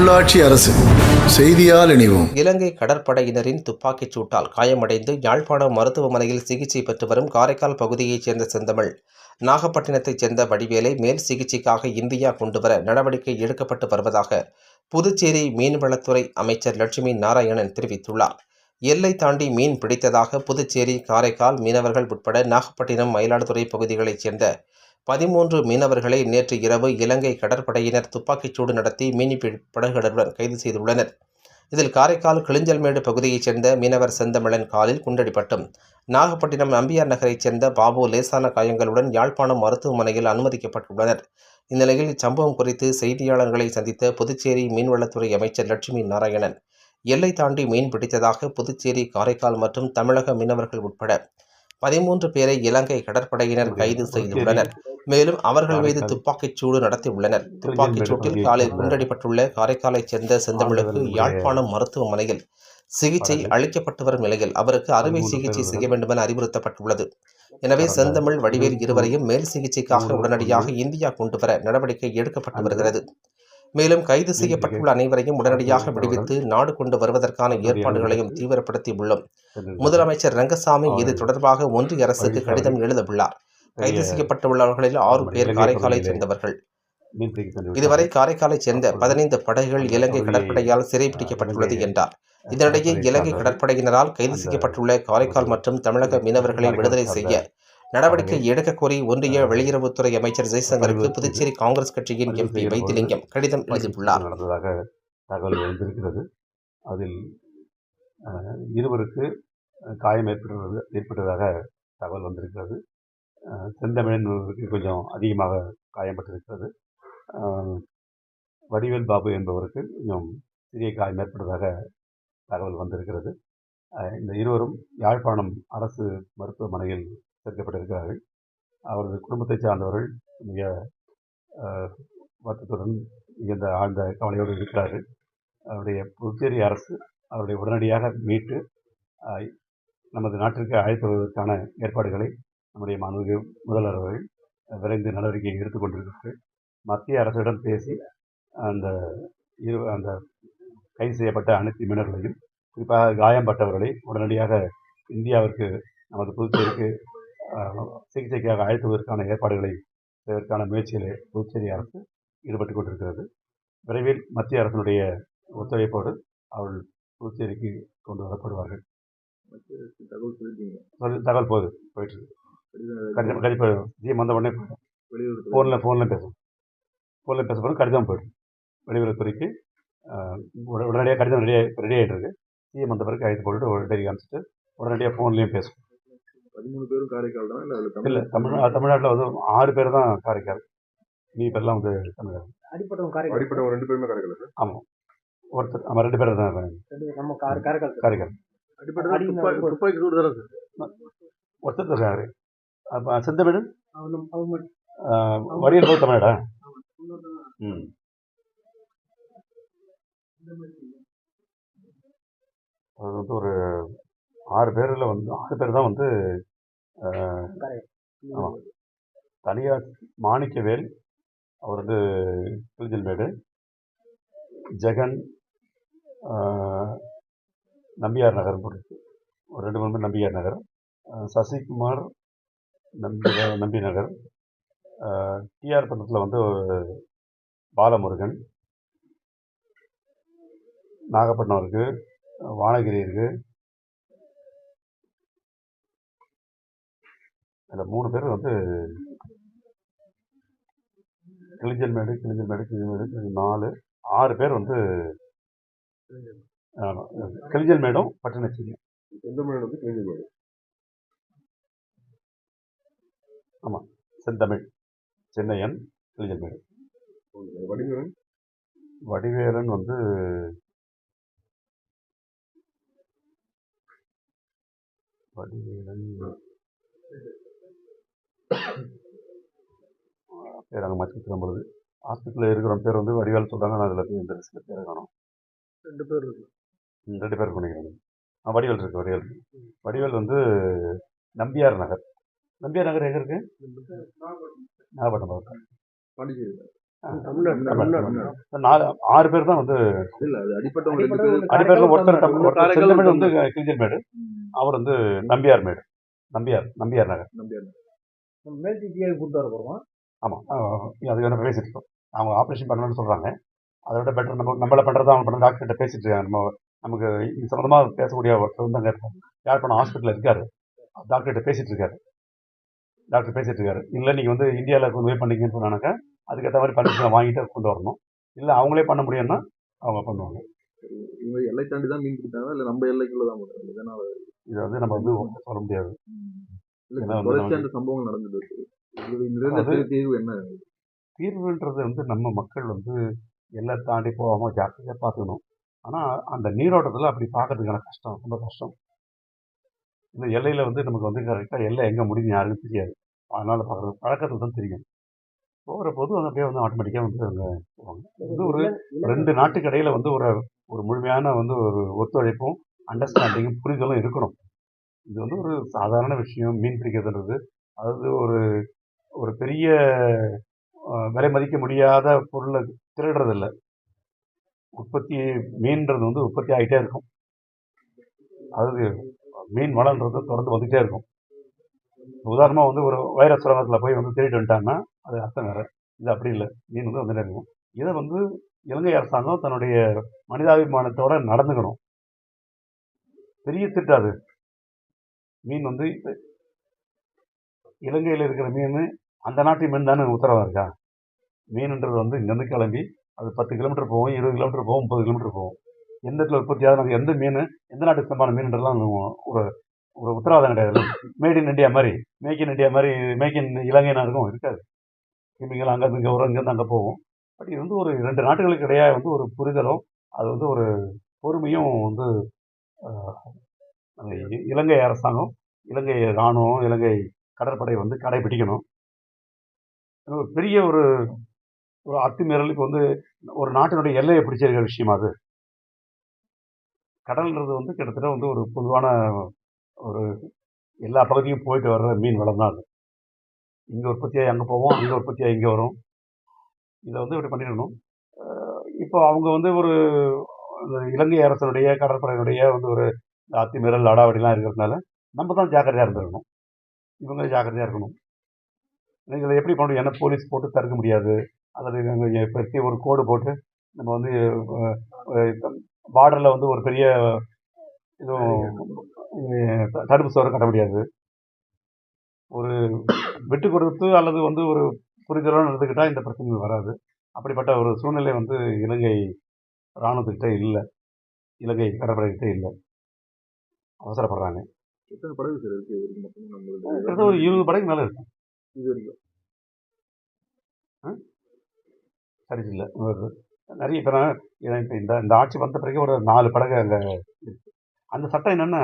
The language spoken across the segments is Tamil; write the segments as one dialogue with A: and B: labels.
A: உள்ளாட்சி அரசு செய்தியால் இணைவோம்.
B: இலங்கை கடற்படையினரின் துப்பாக்கிச் சூட்டால் காயமடைந்து யாழ்ப்பாணம் மருத்துவமனையில் சிகிச்சை பெற்று வரும் காரைக்கால் பகுதியைச் சேர்ந்த செந்தமிழ். நாகப்பட்டினத்தைச் சேர்ந்த வடிவேலை மேல் சிகிச்சைக்காக இந்தியா கொண்டுவர நடவடிக்கை எடுக்கப்பட்டு வருவதாக புதுச்சேரி மீன்வளத்துறை அமைச்சர் லட்சுமி நாராயணன் தெரிவித்துள்ளார். எல்லை தாண்டி மீன் பிடித்ததாக புதுச்சேரி காரைக்கால் மீனவர்கள் உட்பட நாகப்பட்டினம் மயிலாடுதுறை பகுதிகளைச் சேர்ந்த பதிமூன்று மீனவர்களை நேற்று இரவு இலங்கை கடற்படையினர் துப்பாக்கிச்சூடு நடத்தி மீன்பிடி படகுகளுடன் கைது செய்துள்ளனர். இதில் காரைக்கால் கிளிஞ்சல்மேடு பகுதியைச் சேர்ந்த மீனவர் செந்தமிழன் காலில் குண்டடிப்பட்டும். நாகப்பட்டினம் நம்பியார் நகரைச் சேர்ந்த பாபு லேசான காயங்களுடன் யாழ்ப்பாணம் மருத்துவமனையில் அனுமதிக்கப்பட்டுள்ளனர். இந்நிலையில் இச்சம்பவம் குறித்து செய்தியாளர்களை சந்தித்த புதுச்சேரி மீன்வளத்துறை அமைச்சர் லட்சுமி நாராயணன் எல்லை தாண்டி மீன் பிடித்ததாக புதுச்சேரி காரைக்கால் மற்றும் தமிழக மீனவர்கள் உட்பட பதிமூன்று பேரை இலங்கை கடற்படையினர் கைது செய்துள்ளனர். மேலும் அவர்கள் மீது துப்பாக்கிச் சூடு நடத்தியுள்ளனர். துப்பாக்கிச் சூட்டில் காலில் குண்டடிப்பட்டுள்ள காரைக்காலைச் சேர்ந்த செந்தமிழுக்கு யாழ்ப்பாணம் மருத்துவமனையில் சிகிச்சை அளிக்கப்பட்டு வரும் நிலையில் அவருக்கு அறுவை சிகிச்சை செய்ய வேண்டுமென அறிவுறுத்தப்பட்டுள்ளது. எனவே செந்தமிழ் வடிவேல் இருவரையும் மேல் சிகிச்சைக்காக உடனடியாக இந்தியா கொண்டுவர நடவடிக்கை எடுக்கப்பட்டு வருகிறது. மேலும் கைது செய்யப்பட்டுள்ள அனைவரையும் உடனடியாக விடுவித்து நாடு கொண்டு வருவதற்கான ஏற்பாடுகளையும் தீவிரப்படுத்தி உள்ளோம் முதலமைச்சர் ரங்கசாமி இது தொடர்பாக ஒன்றிய அரசுக்கு கடிதம் எழுதவுள்ளார். கைது செய்யப்பட்டுள்ளவர்களில் ஆறு பேர் காரைக்காலைச் சேர்ந்தவர்கள். இதுவரை காரைக்காலைச் சேர்ந்த பதினைந்து படகுகள் இலங்கை கடற்படையால் சிறைபிடிக்கப்பட்டுள்ளது என்றார். இதனிடையே இலங்கை கடற்படையினரால் கைது செய்யப்பட்டுள்ள காரைக்கால் மற்றும் தமிழக மீனவர்களை விடுதலை செய்ய நடவடிக்கை எடுக்க கோரி ஒன்றிய வெளியுறவுத்துறை அமைச்சர் ஜெய்சங்கருக்கு புதுச்சேரி காங்கிரஸ் கட்சியின் எம்பி வைத்திலிங்கம் கடிதம் எழுதியுள்ளார்.
C: நடந்ததாக தகவல் வந்திருக்கிறது அதில் இருவருக்கு காயம் ஏற்பட்டது ஏற்பட்டதாக தகவல் வந்திருக்கிறது. செந்தமிழன் ஒருவருக்கு கொஞ்சம் அதிகமாக காயம்பட்டிருக்கிறது அஹ், வடிவேல் பாபு என்பவருக்கு கொஞ்சம் சிறிய காயம் ஏற்பட்டதாக தகவல் வந்திருக்கிறது. இந்த இருவரும் யாழ்ப்பாணம் அரசு மருத்துவமனையில் சேர்க்கப்பட்டிருக்கிறார்கள் அவரது குடும்பத்தைச் சார்ந்தவர்கள் மிக வருத்தத்துடன் மிகுந்த ஆழ்ந்த கவலையோடு இருக்கிறார்கள். அவருடைய புதுச்சேரி அரசு அவருடைய உடனடியாக மீட்டு நமது நாட்டிற்கு அழைத்து வருவதற்கான ஏற்பாடுகளை நம்முடைய மாண்புமிகு முதல்வர் அவர்கள் விரைந்து நடவடிக்கை எடுத்துக்கொண்டிருக்கிறார்கள் மத்திய அரசிடம் பேசி அந்த இரு அந்த கைது செய்யப்பட்ட அனைத்து மீனவர்களையும் குறிப்பாக காயம்பட்டவர்களை உடனடியாக இந்தியாவிற்கு நமது புதுச்சேரிக்கு சிகிச்சைக்காக அழைத்துவதற்கான ஏற்பாடுகளை செய்வதற்கான முயற்சிகளை புதுச்சேரி அரசு ஈடுபட்டு கொண்டிருக்கிறது. விரைவில் மத்திய அரசினுடைய ஒத்துழைப்போடு அவர்கள் புதுச்சேரிக்கு கொண்டு வரப்படுவார்கள். தகவல் போகுது போயிட்டு இருக்கு. கடிதம் கடிதம் ஜிஎம் வந்த உடனே ஃபோனில் ஃபோனில் பேசும் ஃபோனில் பேச போகிறோம் கடிதம் போயிடும் வெளியுறவுத்துறைக்கு உடனடியாக கடிதம் ரெடி ரெடி ஆகிட்டு இருக்கு. சிஎம் வந்த பிறகு கைது போட்டுட்டு உடனடி காமிச்சிட்டு உடனடியாக ஃபோன்லேயும் பேசும்
D: பதிமூணு பேரும் காரைக்கால் தான்? இல்லை
C: இல்லை தமிழ் தமிழ்நாட்டில் வந்து ஆறு பேர் தான் காரைக்கால். மீ பேர்லாம் வந்து தமிழ்நாடு.
E: அடிப்பட்டவங்க காரைக்கால்.
D: அடிப்பட்டவங்க ரெண்டு பேருமே காரைக்கால் சார்
C: ஆமாம் ஒருத்தர் ஆமாம் ரெண்டு பேர் தான்
E: ரெண்டு நம்ம கார் காரைக்கால்.
C: காரைக்கால்.
D: அடிப்பட்டவங்க
E: அடி
D: துப்பாக்கி சூடு தானே சார்?
C: ஒருத்தர் இருக்காரு. அப்போ செந்தமிழ்
E: அவங்க அவங்க
C: வடிவேல் போது தமிழ்நாடா? ம். அது வந்து ஒரு ஆறு பேரில் வந்து ஆறு பேர் தான் வந்து தனியார் மாணிக்கவேல் அவர் வந்து கிளிஞ்சல்மேடு ஜெகன் நம்பியார் நகர் போட்டு ஒரு ரெண்டு மூணு பேர் நம்பியார் நகர். சசிகுமார் நம்பி நம்பி நகர். டிஆர் பக்கத்தில் வந்து பாலமுருகன். நாகப்பட்டினம் இருக்குது வானகிரி இருக்குது அதில் மூணு பேர் வந்து கிளிஞ்சல்மேடு கிளிஞ்சல்மேடு கிளிஞ்சல்மேடு கிளி- நாலு ஆறு பேர் வந்து கிளிஞ்சல்மேடும் பட்டினச்சேரி
D: எந்த மொழி வந்து கிழிஞ்சு போயிடும்
C: செந்தமிழ் சென்னையன் கிளிஞ்சல்மேடு
D: வடிவேலன்?
C: வடிவேலன் வந்து வடிவேலன் பேர் அங்கே மச்சிக்கிறோம் பொழுது ஹாஸ்பிட்டலில் இருக்கிற பேர் வந்து வடிவேல் சொல்கிறாங்க நான் அதில் போய் இந்த லிஸ்ட்டில் பேர் காணும்.
D: ரெண்டு பேர் இருக்கு.
C: ரெண்டு பேர் பண்ணிக்கிறேன் ஆ வடிவேல் இருக்கு வடிவேல். வடிவேல் வந்து நம்பியார் நகர். நம்பியார் நகர் எங்கே இருக்கு? நாகப்பட்டினம் பக்கம்.
D: பாண்டிச்சேரி.
C: நாலு ஆறு பேர் தான் வந்து அடிப்பேரில் ஒருத்தர்
D: ஒண்ணு
C: வந்து கிழிஞ்சல் மேடு. அவர் வந்து நம்பியார் மேடு. நம்பியார் நம்பியார் நகர்.
D: நம்பியார்
E: நம்ம மேல் சிசியாக கூப்பிட்டு வர போகிறோம்
C: ஆமாம் அது வேணும் பேசிட்டு இருக்கோம். அவங்க ஆப்ரேஷன் பண்ணணும்னு சொல்கிறாங்க அதை விட பெட்டர் நம்ம நம்மள பண்ணுறதா அவங்க பண்ண டாக்டர்கிட்ட பேசிட்டு இருக்காங்க. நம்ம நமக்கு இது சம்மந்தமாக பேசக்கூடிய ஒருத்தர் வந்து அங்கே இருக்காங்க யாழ்ப்பாணம் ஹாஸ்பிட்டலில் இருக்காரு டாக்டர்கிட்ட பேசிட்டு இருக்காரு. டாக்டர் பேசிட்டு இருக்காரு. இல்லை நீங்கள் வந்து இந்தியாவில் கொண்டு போய் பண்ணீங்கன்னு சொன்னாக்கா அதுக்கேற்ற மாதிரி பர்மிஷன் வாங்கிட்டு கொண்டு வரணும். இல்லை அவங்களே பண்ண முடியும்னா அவங்க பண்ணுவாங்க.
D: இவங்க எல்லை தாண்டி தான் மீன் பிடித்தாங்க இல்ல நம்ம எல்லைக்குள்ள தான் பண்றாங்க இதனால
C: இதை வந்து நம்ம வந்து சொல்ல முடியாது.
D: இல்ல
C: ஏன்னா வந்து
D: தொடர்ச்சி
C: நமக்கு-
D: அந்த சம்பவங்கள் நடந்துட்டு தீர்வு என்ன?
C: தீர்வுன்றது வந்து நம்ம மக்கள் வந்து எல்லை தாண்டி போகாமல் ஜாக்கிரதையாக பார்த்துக்கணும். ஆனால் அந்த நீரோட்டத்தில் அப்படி பார்க்கறதுக்கான கஷ்டம் ரொம்ப கஷ்டம். இந்த எல்லையில் வந்து நமக்கு வந்து கரெக்டாக எல்லை எங்கே முடியும் யாருக்கும் தெரியாது. அதனால் பார்க்குறது பழக்கத்தில் தான் தெரியும். போகிற போது அது அப்படியே வந்து ஆட்டோமேட்டிக்காக வந்து அவங்க போவாங்க. இது ஒரு ரெண்டு நாட்டுக்கு இடையில வந்து ஒரு ஒரு முழுமையான வந்து ஒரு ஒத்துழைப்பும் அண்டர்ஸ்டாண்டிங்கும் புரிதலும் இருக்கணும். இது வந்து ஒரு சாதாரண விஷயம் மீன் பிடிக்கிறதுன்றது. அதாவது ஒரு ஒரு பெரிய விலை மதிக்க முடியாத பொருளை திருடுறதில்ல. உற்பத்தி மீன்றது வந்து உற்பத்தி ஆகிட்டே இருக்கும். அதாவது மீன் வளன்றது தொடர்ந்து வந்துகிட்டே இருக்கும். உதாரணமாக வந்து ஒரு வைரஸ் சுரங்கத்தில் போய் வந்து திருடிட்டு வந்துட்டாங்கன்னா அது அர்த்தம் வேறு. இது அப்படி இல்லை. மீன் வந்து வந்துட்டே இருக்கும். இதை வந்து இலங்கை அரசாங்கம் தன்னுடைய மனிதாபிமானத்தோடு நடந்துக்கணும். பெரிய திட்டாது மீன் வந்து இலங்கையில் இருக்கிற மீன் அந்த நாட்டு மீன் தானே உத்தரவாக இருக்கா? மீன்ன்றது வந்து இங்கேருந்து கிளம்பி அது பத்து கிலோமீட்டர் போகும் இருபது கிலோமீட்டர் போகும் முப்பது கிலோமீட்டர் போகும். எந்த இடத்துல உற்பத்தி ஆகுது எந்த மீன் எந்த நாட்டுக்கு சம்பான மீன்ன்றதுலாம் ஒரு ஒரு உத்தரவாதம் கிடையாது. மேட் இன் இண்டியா மாதிரி மேக் இன் இண்டியா மாதிரி மேக் இன் இலங்கை நாடுக்கும் இருக்காது. இவங்க அங்கே இங்கே வரும் இங்கேருந்து அங்கே போகும். பட் இது வந்து ஒரு ரெண்டு நாட்டுகளுக்கு இடையே வந்து ஒரு புரிதலும் அது வந்து ஒரு பொறுமையும் வந்து இலங்கை அரசாங்கம் இலங்கை இராணுவம் இலங்கை கடற்படை வந்து கடைபிடிக்கணும். ஒரு பெரிய ஒரு ஒரு அத்துமீறலுக்கு வந்து ஒரு நாட்டினுடைய எல்லையை பிடிச்சிருக்கிற விஷயமா அது. கடல்ன்றது வந்து கிட்டத்தட்ட வந்து ஒரு பொதுவான ஒரு எல்லா பகுதியும் போயிட்டு வர்ற மீன் வளம் தான் அது. இங்கே உற்பத்தியாக அங்கே போவோம் அங்கே உற்பத்தியாக இங்கே வரும். இதை வந்து இப்படி பண்ணிடணும் இப்போ அவங்க வந்து ஒரு அந்த இலங்கை அரசனுடைய கடற்படையினுடைய வந்து ஒரு அத்துமீறல் அடாவடிலாம் இருக்கிறதுனால நம்ம தான் ஜாக்கிரதையாக இருந்திருக்கணும். இவங்க ஜாக்கிரதையாக இருக்கணும். இதில் எப்படி பண்ண முடியும்? ஏன்னா போலீஸ் போட்டு தடுக்க முடியாது? அல்லது இவங்க பற்றி ஒரு கோடு போட்டு நம்ம வந்து பார்டரில் வந்து ஒரு பெரிய இதுவும் த- தடுப்பு சுவரம் கட்ட முடியாது. ஒரு விட்டு கொடுத்து அல்லது வந்து ஒரு புரிதலோடு நடந்துக்கிட்டால் இந்த பிரச்சனைகள் வராது. அப்படிப்பட்ட ஒரு சூழ்நிலை வந்து இலங்கை இராணுவத்துக்கிட்ட இல்லை. இலங்கை கடற்படைகிட்ட இல்லை. அவசரப்படுறாங்க
D: எத்தனை படகு சார் இருக்கு? இது
C: கிட்டத்தட்ட ஒரு இருபது படைக்கு மேலே இருக்கும்
D: இது வரைக்கும்.
C: சரி இல்லை. நிறைய இப்போ இந்த இந்த ஆட்சி வந்த பிறகு ஒரு நாலு படகு அங்கே அந்த சட்டம் என்னென்னா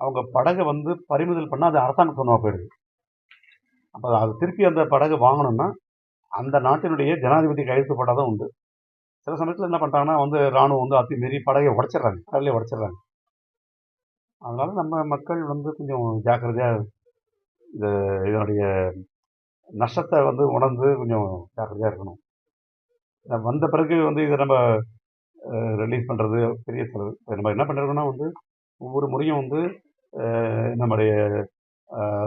C: அவங்க படகை வந்து பறிமுதல் பண்ணால் அது அரசாங்க சொந்தமாக போயிடுது. அப்போ அது திருப்பி அந்த படகு வாங்கணும்னா அந்த நாட்டினுடைய ஜனாதிபதி கையெழுத்து போட்டால் தான் உண்டு. சில சமயத்தில் என்ன பண்ணுறாங்கன்னா வந்து இராணுவம் வந்து அத்துமீறி படகை உடச்சிடுறாங்க கடல்லே உடச்சிடுறாங்க. அதனால நம்ம மக்கள் வந்து கொஞ்சம் ஜாக்கிரதையாக இந்த இதனுடைய நஷ்டத்தை வந்து உணர்ந்து கொஞ்சம் ஜாக்கிரதையாக இருக்கணும். வந்த பிறகு வந்து இதை நம்ம ரிலீஸ் பண்ணுறது பெரிய செலவு. நம்ம என்ன பண்ணிருக்கோம்னா வந்து ஒவ்வொரு முறையும் வந்து நம்முடைய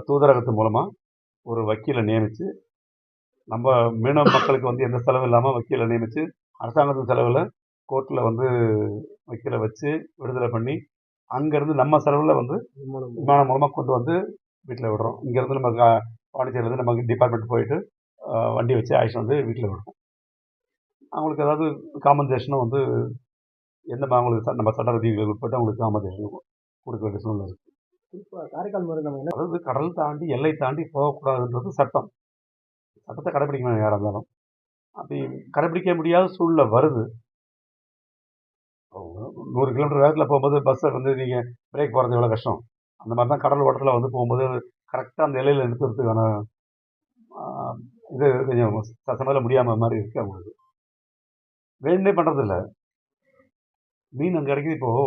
C: தூதரகத்து மூலமாக ஒரு வக்கீலை நியமித்து நம்ம மீனவ மக்களுக்கு வந்து எந்த செலவும் இல்லாமல் வக்கீலை நியமித்து அரசாங்கத்தின் செலவில் கோர்ட்டில் வந்து வக்கீலை வச்சு விடுதலை பண்ணி அங்கேருந்து நம்ம செலவில் வந்து விமானம் மூலமாக கொண்டு வந்து வீட்டில் விடுறோம். இங்கேருந்து நம்ம கா- பாண்டிச்சேரியிலேருந்து நம்ம டிபார்ட்மெண்ட் போயிட்டு வண்டி வச்சு ஆயிடுச்சு வந்து வீட்டில் விடுறோம். அவங்களுக்கு ஏதாவது காம்பன்சேஷனும் வந்து எந்த அவங்களுக்கு நம்ம சட்ட விதிகளுக்கு உட்பட்டு அவங்களுக்கு காம்பன்சேஷன் கொடுக்க வேண்டிய சூழ்நிலை இருக்குது
E: இப்போ காரைக்கால் நம்ம என்ன
C: அதாவது கடல் தாண்டி எல்லை தாண்டி போகக்கூடாதுன்றது சட்டம். சட்டத்தை கடைப்பிடிக்கணும் யாராக இருந்தாலும். அப்படி கடைப்பிடிக்க முடியாத சூழ்நிலை வருது. நூறு கிலோமீட்டர் வேகத்தில் போகும்போது பஸ்ஸை வந்து நீங்கள் பிரேக் போகிறது எவ்வளோ கஷ்டம்? அந்த மாதிரி தான் கடல் ஓட்டத்தில் வந்து போகும்போது கரெக்டாக அந்த எல்லையில் நிறுத்துறதுக்கான இது கொஞ்சம் சமயம் முடியாமல் மாதிரி இருக்குது அவங்களுக்கு. வேணுமே பண்ணுறதில்ல மீன் அங்கே கிடைக்குது இப்போது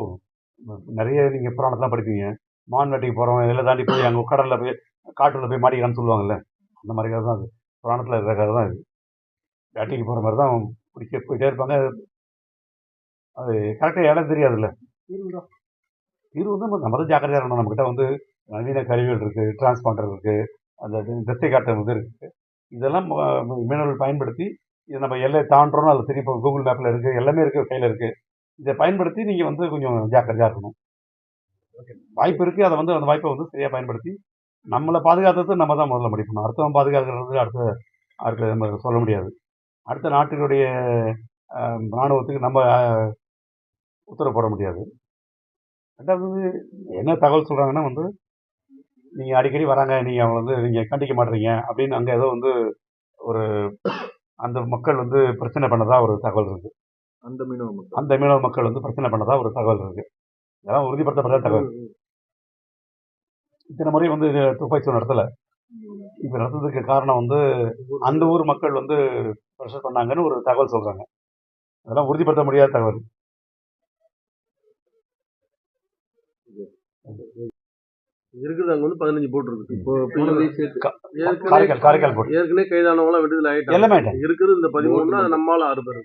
C: நிறைய நீங்கள் புராணத்தெலாம் படிப்பீங்க. மான் வேட்டைக்கு போகிறோம் எல்லாம் தாண்டி போய் அங்கே கடலில் போய் காட்டில் போய் மாட்டிக்கலாம்னு சொல்லுவாங்கல்ல. அந்த மாதிரி கதை தான் அது. புராணத்தில் இருக்கிற கதை தான் இது. வேட்டைக்கு போகிற மாதிரி தான் பிடிக்க போயிட்டே இருப்பாங்க. அது கரெக்டாக இடம் தெரியாதுல்ல. இது வந்து நம்ம நம்ம தான் ஜாக்கிரதையாக இருக்கணும். நம்மக்கிட்ட வந்து நவீன கருவிகள் இருக்குது டிரான்ஸ்பாண்டர் இருக்குது அந்த திசை காட்டும் இது இருக்குது இதெல்லாம் மீனவர்கள் பயன்படுத்தி இது நம்ம எல்லை தாண்டுறோம் அதில் திருப்பி கூகுள் மேப்பில் இருக்குது எல்லாமே இருக்குது கையில் இருக்குது இதை பயன்படுத்தி நீங்கள் வந்து கொஞ்சம் ஜாக்கிரதையாக இருக்கணும். வாய்ப்பு இருக்குது அதை வந்து அந்த வாய்ப்பை வந்து சரியாக பயன்படுத்தி நம்மளை பாதுகாத்தது நம்ம தான் முதல்ல முடிக்கணும் அடுத்தவன் பாதுகாக்கிறது அடுத்த அடுத்த நம்ம சொல்ல முடியாது. அடுத்த நாட்டினுடைய இராணுவத்துக்கு நம்ம உத்தரவு போட முடியாது. ரெண்டாவது என்ன தகவல் சொல்கிறாங்கன்னா வந்து நீங்கள் அடிக்கடி வராங்க நீங்கள் அவங்கள வந்து நீங்கள் கண்டிக்க மாட்டீங்க அப்படின்னு அங்கே ஏதோ வந்து ஒரு அந்த மக்கள் வந்து பிரச்சனை பண்ணதா ஒரு தகவல் இருக்குது
D: அந்த மீனவ மக்கள்.
C: அந்த மீனவ மக்கள் வந்து பிரச்சனை பண்ணதா ஒரு தகவல் இருக்குது இதெல்லாம் உறுதிப்படுத்தப்பட்ட தகவல். இத்தனை முறை வந்து துப்பாக்கி நடத்தலை. இப்போ நடத்துறதுக்கு காரணம் வந்து அந்த ஊர் மக்கள் வந்து ப்ரெஷர் பண்ணாங்கன்னு ஒரு தகவல் சொல்கிறாங்க அதெல்லாம் உறுதிப்படுத்த முடியாத தகவல்.
D: இருக்குது அங்க வந்து பதினஞ்சு போட் இருக்கு இப்போ ஏற்கனவே
C: காரைக்கால் காரைக்கால் போட்டு.
D: ஏற்கனவே கைதானவங்க எல்லாம் விடுதலை ஆயிட்டாங்க.
C: எல்லாமே
D: இருக்குது இந்த பதிமூணுனா நம்மளால ஆறு பேர்